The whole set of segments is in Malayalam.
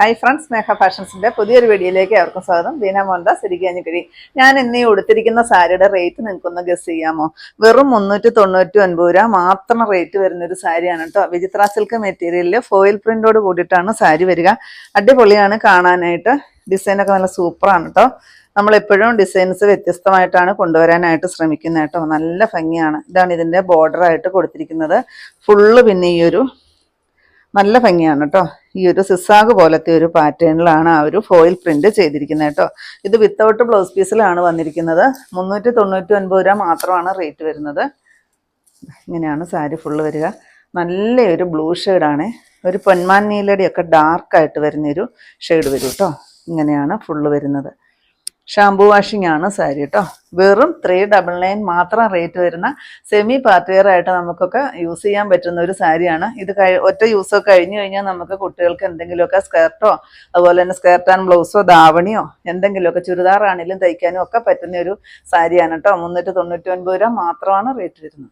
ഹായ് ഫ്രണ്ട്സ് മേഘ ഫാഷൻസിന്റെ പുതിയൊരു വീഡിയോയിലേക്ക് അവർക്കും സ്വാഗതം. ബീന മോഹൻദാസ് ഇരിക്കാഞ്ഞിക്കഴി ഞാൻ ഇന്ന് ഈ ഉടുത്തിരിക്കുന്ന സാരിയുടെ റേറ്റ് നിങ്ങൾക്കൊന്ന് ഗസ് ചെയ്യാമോ? വെറും മുന്നൂറ്റി തൊണ്ണൂറ്റി ഒൻപത് രൂപ മാത്രം റേറ്റ് വരുന്ന ഒരു സാരിയാണ് കേട്ടോ. വിചിത്ര സിൽക്ക് മെറ്റീരിയലിൽ ഫോയിൽ പ്രിന്റോട് കൂടിയിട്ടാണ് സാരി വരിക. അടിപൊളിയാണ് കാണാനായിട്ട്. ഡിസൈനൊക്കെ നല്ല സൂപ്പറാണ് കേട്ടോ. നമ്മളെപ്പോഴും ഡിസൈൻസ് വ്യത്യസ്തമായിട്ടാണ് കൊണ്ടുവരാനായിട്ട് ശ്രമിക്കുന്നത് കേട്ടോ. നല്ല ഭംഗിയാണ്. ഇതാണ് ഇതിന്റെ ബോർഡറായിട്ട് കൊടുത്തിരിക്കുന്നത്. ഫുള്ള് പിന്നെ ഈ ഒരു നല്ല ഭംഗിയാണ് കേട്ടോ ഈ ഒരു സിസാഗ് പോലത്തെ ഒരു പാറ്റേണിലാണ് ആ ഒരു ഫോയിൽ പ്രിന്റ് ചെയ്തിരിക്കുന്നത് കേട്ടോ ഇത് വിത്തൗട്ട് ബ്ലൗസ് പീസിലാണ് വന്നിരിക്കുന്നത്. മുന്നൂറ്റി തൊണ്ണൂറ്റി ഒൻപത് രൂപ മാത്രമാണ് റേറ്റ് വരുന്നത്. ഇങ്ങനെയാണ് സാരി ഫുള്ള് വരിക. നല്ലൊരു ബ്ലൂ ഷെയ്ഡാണ് ഒരു പൊന്മാൻ നീലടിയൊക്കെ ഡാർക്കായിട്ട് വരുന്നൊരു ഷെയ്ഡ് വരും കേട്ടോ ഇങ്ങനെയാണ് ഫുള്ള് വരുന്നത്. ഷാംപൂ വാഷിംഗ് ആണ് സാരി കേട്ടോ വെറും ത്രീ ഡബിൾ നയൻ മാത്രം റേറ്റ് വരുന്ന സെമി പാർട്ടി വെയർ ആയിട്ട് നമുക്കൊക്കെ യൂസ് ചെയ്യാൻ പറ്റുന്ന ഒരു സാരിയാണ് ഇത് ഒറ്റ യൂസ് ഒക്കെ കഴിഞ്ഞു കഴിഞ്ഞാൽ നമുക്ക് കുട്ടികൾക്ക് എന്തെങ്കിലുമൊക്കെ സ്കേർട്ടോ അതുപോലെ തന്നെ സ്കേർട്ട് ആൻഡ് ബ്ലൗസോ ധാവണിയോ എന്തെങ്കിലുമൊക്കെ ചുരിദാറാണെങ്കിലും തയ്ക്കാനും ഒക്കെ പറ്റുന്ന ഒരു സാരിയാണ് കേട്ടോ മുന്നൂറ്റി തൊണ്ണൂറ്റി ഒൻപത് രൂപ മാത്രമാണ് റേറ്റ് വരുന്നത്.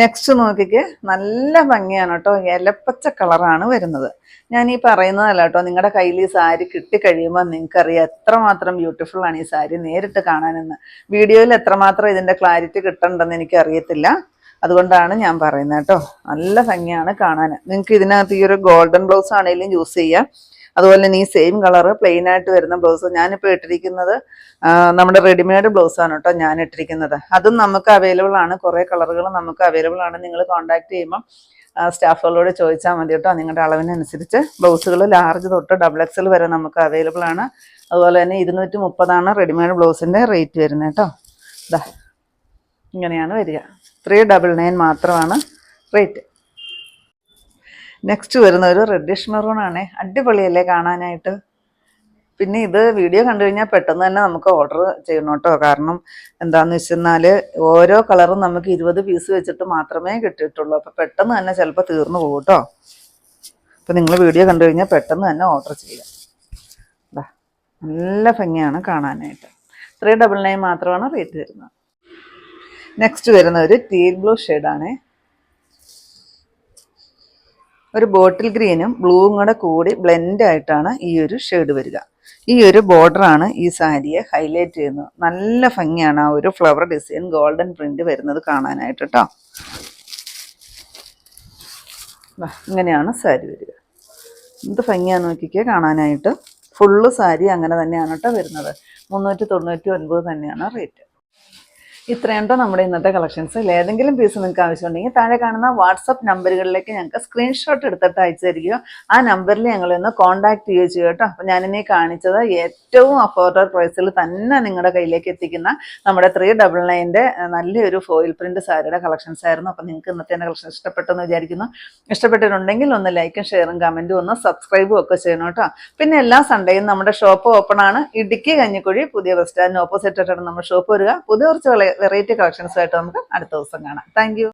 നെക്സ്റ്റ് നോക്കിക്ക് നല്ല ഭംഗിയാണ് കേട്ടോ. ഇലപ്പച്ച കളറാണ് വരുന്നത്. ഞാൻ ഈ പറയുന്നതല്ല കേട്ടോ നിങ്ങളുടെ കയ്യിൽ ഈ സാരി കിട്ടിക്കഴിയുമ്പോൾ നിങ്ങൾക്കറിയാം എത്രമാത്രം ബ്യൂട്ടിഫുൾ ആണ് ഈ സാരി നേരിട്ട് കാണാനെന്ന്. വീഡിയോയിൽ എത്രമാത്രം ഇതിന്റെ ക്ലാരിറ്റി കിട്ടണ്ടെന്ന് എനിക്ക് അറിയത്തില്ല അതുകൊണ്ടാണ് ഞാൻ പറയുന്നത് കേട്ടോ. നല്ല ഭംഗിയാണ് കാണാൻ നിങ്ങൾക്ക് ഇതിനകത്ത് ഈ ഒരു ഗോൾഡൻ ബ്ലൗസ് ആണെങ്കിലും യൂസ് ചെയ്യാം. അതുപോലെ ഈ സെയിം കളറ് പ്ലെയിൻ ആയിട്ട് വരുന്ന ബ്ലൗസ് ഞാനിപ്പോൾ ഇട്ടിരിക്കുന്നത് നമ്മുടെ റെഡിമെയ്ഡ് ബ്ലൗസ് ആണ് കേട്ടോ ഞാൻ ഇട്ടിരിക്കുന്നത്. അതും നമുക്ക് അവൈലബിൾ ആണ്. കുറേ കളറുകൾ നമുക്ക് അവൈലബിൾ ആണ്. നിങ്ങൾ കോൺടാക്ട് ചെയ്യുമ്പം സ്റ്റാഫുകളോട് ചോദിച്ചാൽ മതി കേട്ടോ നിങ്ങളുടെ അളവിനനുസരിച്ച് ബ്ലൗസുകൾ ലാർജ് തൊട്ട് ഡബിൾ എക്സൽ വരെ നമുക്ക് അവൈലബിൾ ആണ്. അതുപോലെ തന്നെ ഇരുന്നൂറ്റി മുപ്പതാണ് റെഡിമെയ്ഡ് ബ്ലൗസിന്റെ റേറ്റ് വരുന്നത് കേട്ടോ ഇതാ ഇങ്ങനെയാണ് വരിക. ത്രീ ഡബിൾ നയൻ മാത്രമാണ് റേറ്റ് നെക്സ്റ്റ് വരുന്ന ഒരു റെഡിഷ് മെറൂൺ ആണ്. അടിപൊളിയല്ലേ കാണാനായിട്ട്. പിന്നെ ഇത് വീഡിയോ കണ്ടു കഴിഞ്ഞാൽ പെട്ടെന്ന് തന്നെ നമുക്ക് ഓർഡർ ചെയ്യണം കേട്ടോ. കാരണം എന്താന്ന് വെച്ചെന്നാൽ ഓരോ കളറും നമുക്ക് ഇരുപത് പീസ് വെച്ചിട്ട് മാത്രമേ കിട്ടിയിട്ടുള്ളൂ. അപ്പോൾ പെട്ടെന്ന് തന്നെ ചിലപ്പോൾ തീർന്നു പോകും കേട്ടോ. അപ്പോൾ നിങ്ങൾ വീഡിയോ കണ്ടു കഴിഞ്ഞാൽ പെട്ടെന്ന് തന്നെ ഓർഡർ ചെയ്യാം നല്ല ഭംഗിയാണ് കാണാനായിട്ട്. ത്രീ ഡബിൾ നയൻ മാത്രമാണ് റേറ്റ് വരുന്നത്. നെക്സ്റ്റ് വരുന്ന ഒരു ടീൽ ബ്ലൂ ഷെയ്ഡാണേ ഒരു ബോട്ടിൽ ഗ്രീനും ബ്ലൂവും കൂടെ കൂടി ബ്ലെൻഡ് ആയിട്ടാണ് ഈ ഒരു ഷെയ്ഡ് വരിക. ഈ ഒരു ബോർഡർ ആണ് ഈ സാരിയെ ഹൈലൈറ്റ് ചെയ്യുന്നത്. നല്ല ഭംഗിയാണ് ആ ഒരു ഫ്ലവർ ഡിസൈൻ ഗോൾഡൻ പ്രിന്റ് വരുന്നത് കാണാനായിട്ട് കേട്ടോ ഇങ്ങനെയാണ് സാരി വരിക. എന്ത് ഭംഗിയാണ് നോക്കിക്കേ കാണാനായിട്ട്. ഫുള്ള് സാരി അങ്ങനെ തന്നെയാണ് കേട്ടോ വരുന്നത്. മുന്നൂറ്റി തൊണ്ണൂറ്റി ഒൻപത് തന്നെയാണ് റേറ്റ് ഇത്രയുണ്ടോ നമ്മുടെ ഇന്നത്തെ കളക്ഷൻസ് ഏതെങ്കിലും പീസ് നിങ്ങൾക്ക് ആവശ്യമുണ്ടെങ്കിൽ താഴെ കാണുന്ന വാട്സപ്പ് നമ്പറുകളിലേക്ക് ഞങ്ങൾക്ക് സ്ക്രീൻഷോട്ട് എടുത്തിട്ട് അയച്ചു തരികയോ ആ നമ്പറിൽ ഞങ്ങൾ ഒന്ന് കോൺടാക്ട് ചെയ്യുകയോ ചെയ്യും കേട്ടോ. അപ്പം ഞാനിനി കാണിച്ചത് ഏറ്റവും അഫോർഡബിൾ പ്രൈസിൽ തന്നെ നിങ്ങളുടെ കയ്യിലേക്ക് എത്തിക്കുന്ന നമ്മുടെ ത്രീ ഡബിൾ നയന്റെ നല്ലൊരു ഫോയിൽ പ്രിന്റ് സാരിയുടെ കളക്ഷൻസ് ആയിരുന്നു. അപ്പം നിങ്ങൾക്ക് ഇന്നത്തെ എന്റെ കളക്ഷൻ ഇഷ്ടപ്പെട്ടെന്ന് വിചാരിക്കുന്നു. ഇഷ്ടപ്പെട്ടിട്ടുണ്ടെങ്കിൽ ഒന്ന് ലൈക്കും ഷെയറും കമന്റും ഒന്ന് സബ്സ്ക്രൈബും ഒക്കെ ചെയ്യണം കേട്ടോ. പിന്നെ എല്ലാ സൺഡേയും നമ്മുടെ ഷോപ്പ് ഓപ്പൺ ആണ്. ഇടുക്കി കഞ്ഞിക്കുഴി പുതിയ ബസ് സ്റ്റാൻഡിന് ഓപ്പോസിറ്റ് ആയിട്ടാണ് നമ്മുടെ ഷോപ്പ് വരിക. പുതിയ കുറച്ച് വെറൈറ്റി കളക്ഷൻസ് ആയിട്ട് നമുക്ക് അടുത്ത ദിവസം കാണാം. താങ്ക്